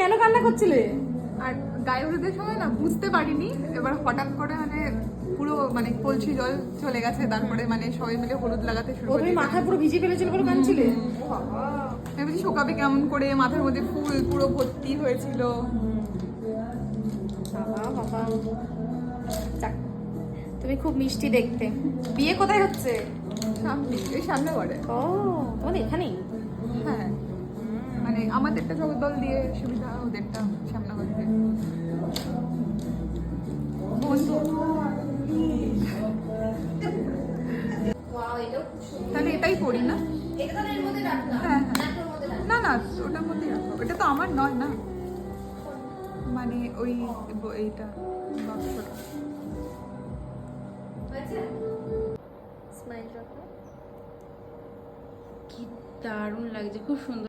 কেন কান্না করছিলে? আর গায়ে হলুদের সময় না বুঝতে পারিনি। এবার হঠাৎ করে মানে পুরো মানে কলসি জল চলে গেছে তারপরে মানে সবাই মিলে হলুদ লাগাতে শুরু করে মাথা পুরো ভিজে ফেলেছিল বলে কাঁদছিলে? ভেবেছি শোকাবে কেমন করে মাথার মধ্যে ফুল পুরো ভর্তি হয়েছিল। তুমি খুব মিষ্টি দেখতে। বিয়ে কোথায় হচ্ছে? সামনে এই সামনে করে ও আমাদেরটা জগদ্দল দিয়ে সুবিধা, ওদেরটা সামনাবাড়িতে বন্ধু। তাহলে এটাই পড়ি না? হ্যাঁ হ্যাঁ। না না, ওটার মধ্যেই রাখো এটা তো আমার নয় না। মানে ওই এইটা বাক্সটা কি দারুণ লাগছে, খুব সুন্দর।